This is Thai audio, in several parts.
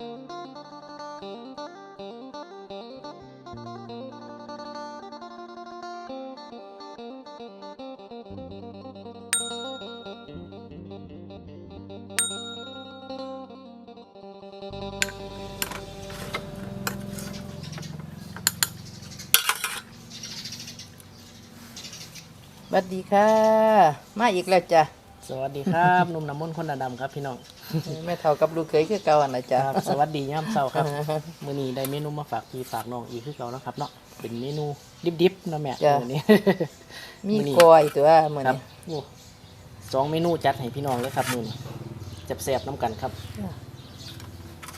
สวัสดีค่ะ มาอีกแล้วจ้ะ สวัสดีครับหนุ่มน้ำมนต์คนดำครับพี่น้องแม่เท่ากับลูกเคยคือเก่าอันนะจ๊ะครับสวัสดีย่ำเช้าครับมื้อนี้ได้เมนูมาฝากพี่ฝากน้องอีกคือเก่านะครับเนาะเป็นเมนูดิบๆเนาะแม่มื้อนี้มีมื้อนี้กอยตัวมื้อครับนี้โอ้สองเมนูจัดให้พี่น้องเลยครับมื้อนี้แซ่บๆน้ำกันครับ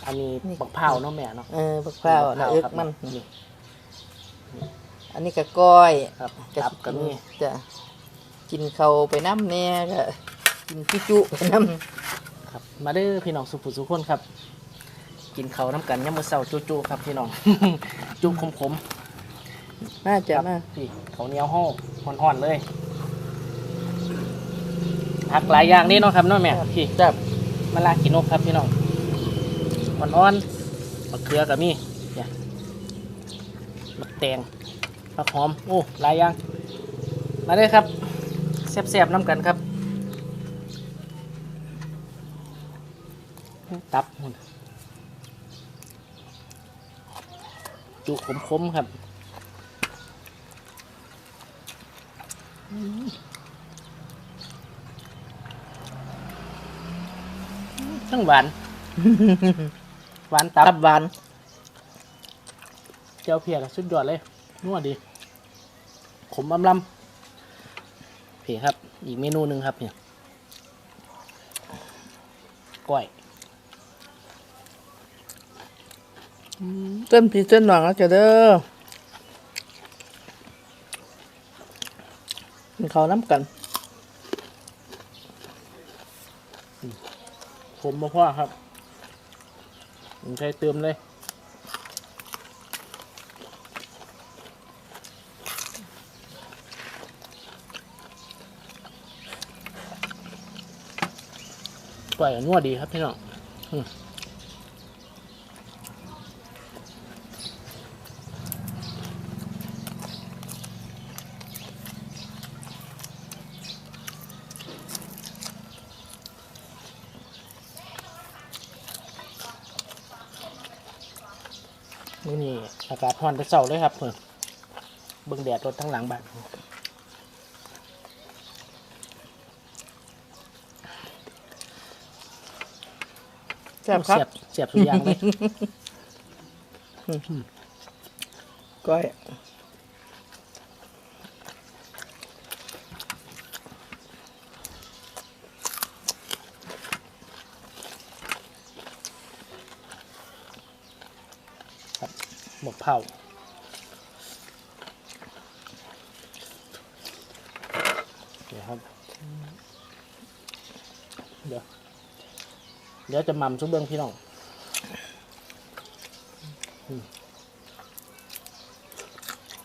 อันนี้บักพร้าวเนาะแม่เนาะเออบักพร้าวบันะกเอิกครับมันนี่อันนี้ก็ก้อยครับก็ตับก็มีจ้ะกินข้าวไปน้ำแน่ก็ กินจุจุๆไปน้ครับ มาเด้อพี่น้องสุภุสุคนครับ กินข้าวน้ำกันยามมื้อเช้าจุๆครับพี่น้อง จุขมๆำน่าจะมาพี่เขาวเหนียวห่อห่อนๆเลยผักหลายอย่างนี่เนาะครับเน้องแม่พี่จับมะลากินนกครับพี่น้องอ่อนๆมะเขือกับมีเนี่ยมะแตงผักหอม โอ้หลายอย่าง มาเลยครับแซ่บๆน้ำกันครับ ตับหุ่นจุขมๆครับทั้งหวาน หวานตัตับบหวานเจียวเพียกสุดยอดเลยนัวดีขมอำลำเพียครับ อีกเมนูหนึ่งครับเนี่ยก้อย เส้นพีเส้นหนองแล้วจ้ะเด้อกินข้าน้ำกันขมมาพ่อครับผมใช้เติมเลยก้อยนัวดีครับพี่น้อง มมื้อนี้อากาศร้อนแต่เช้าเลยครับเพิ่นเบิ่งแดดรถทั้งหลังบ้านแซ่บครับ เสียบเสียบทุกอย่างเลย ก้อย หมกเผาเดี๋ยวครับ เดี๋ยว เดี๋ยวจะมั่มซุปเบิ้องพี่น้องม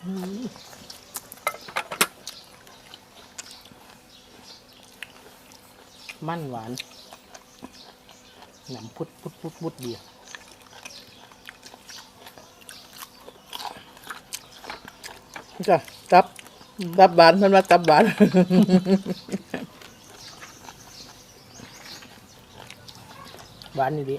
อืมมันหวานหนำพุดพุดพุดพุดดี จ้ะตับตับหวานเพิ่นว่าตับหวานหวานนี่ดิ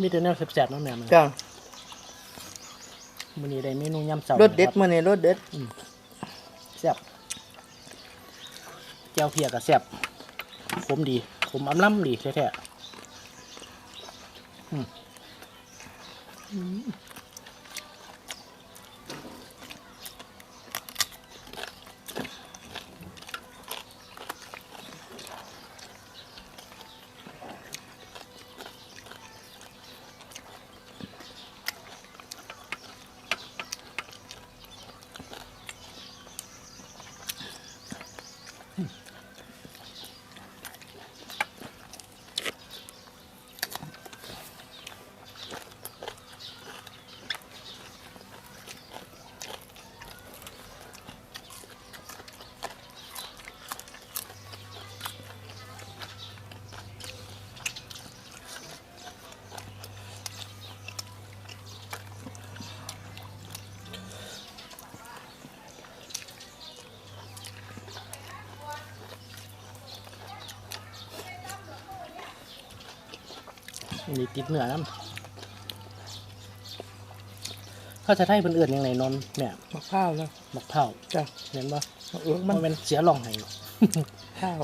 มีแต่แนวแซ่บๆเนาะแม่มันจ้ะมื้อนี้ได้เมนูยำเสารสเด็ดนะครับมื้อนี้รสเด็ดแซ่บแจ่วเพียกับแซ่บขมดีขมอำล้ำดีแท้ๆ มอืมมีติดเหนือน้ำเขาจะไทยเป็นเอื่นยังไงนอนเนี่ยมะพร้าวแล้วมะพร้าวจ้ะเห็นปะเออมัมันนเป็นเสียหลองไห้ข้าว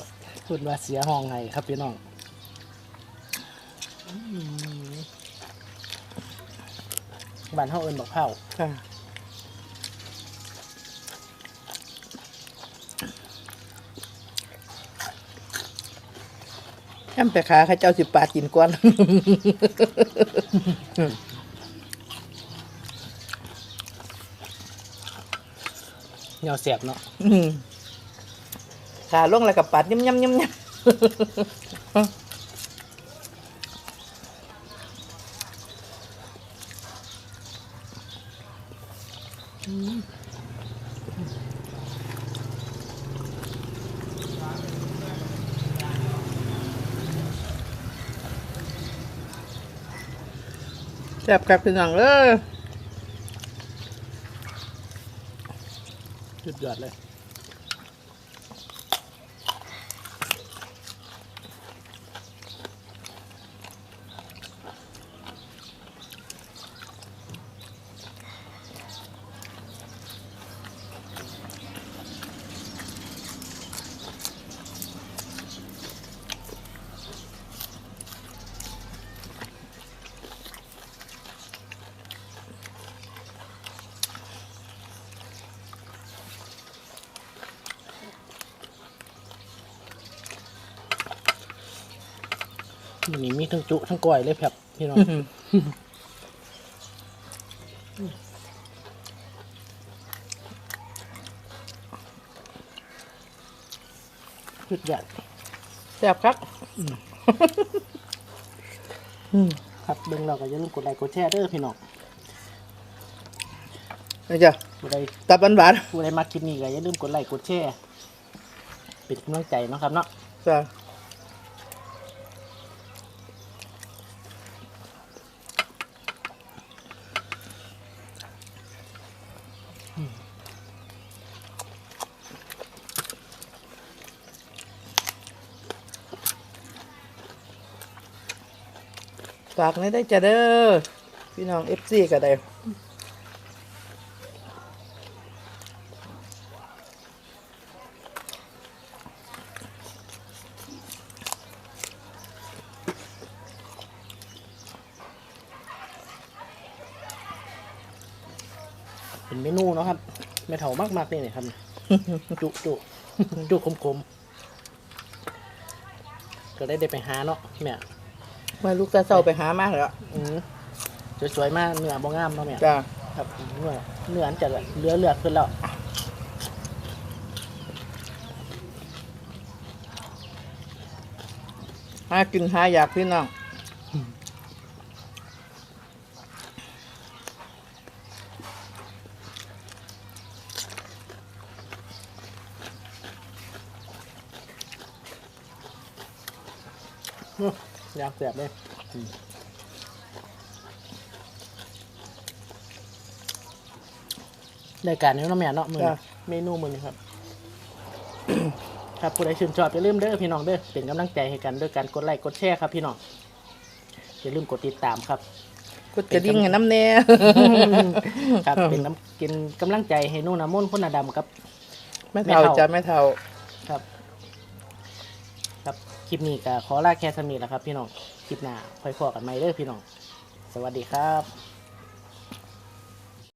พูดว่าเสียห้องไห้ครับพี่น้องบ้านเฮาเอิ้นบักเผาวจ้ะ แอมไปขาข้าเจ้าสิปาดกินก่อนเหนียวแสบเนาะอืมขาลงแล้วกับปัดย่ำย่ำย่ำย่ำ แซ่บครับพี่น้องเอ้ยสุดยอดเลย มันนี้มีทั้งจุทั้งก้อยเลยครับพี่น้องสุดยอดแซ่บครับครับเบิ่งเราก็อย่าลืมกดไลค์กดแชร์เด้อพี่น้องนี่จ้ะผู้ใดตับหวานผู้ใดมาคลิปนี้ก็อย่าลืมกดไลค์กดแชร์เป็นกำลังใจเนาะครับเนาะๆจ้ะ ฝากนี่ได้จะเด้อพี่น้องเอฟซีก็ได้เป็นเมนูเนาะครับไม่เท่ามากมากๆนี่เนี่ยครับจุจุจุคมคมๆก็ได้ได้ไปหาเนาะแม่ มาลูกตาเศร้าไปหามากแล้วอืมสวยๆมากเนื้อบ่งามเนาะแม่จ้ะครับเนื้อเนื้ออันจะเหลือเลือกขึ้นแล้วหากินหาอยากพี่น้องอื้ออ ยากเสียบเลยอืมรายการนี้เนาะแม่เนาะมือนี้เมนูมือนี้ครับครับผู้ใดชื่นชอบอย่าลืมเด้อพี่น้องเด้อเป็นกำลังใจให้กันด้วยการกดไลค์กดแชร์ครับพี่น้องอย่าลืมกดติดตามครับกดกระดิ่งให้น้ำแน่ครับเป็นน้ำกินกำลังใจให้นุ่นน้ำมนต์คนหนาดำครับไม่เท่าไม่เท่าจ้ะไม่เท่าครับ คลิปนี้ก็ขอลาแค่สมีแล้วครับพี่น้อง คลิปหน้าค่อยพอกันใหม่เด้อพี่น้อง สวัสดีครับ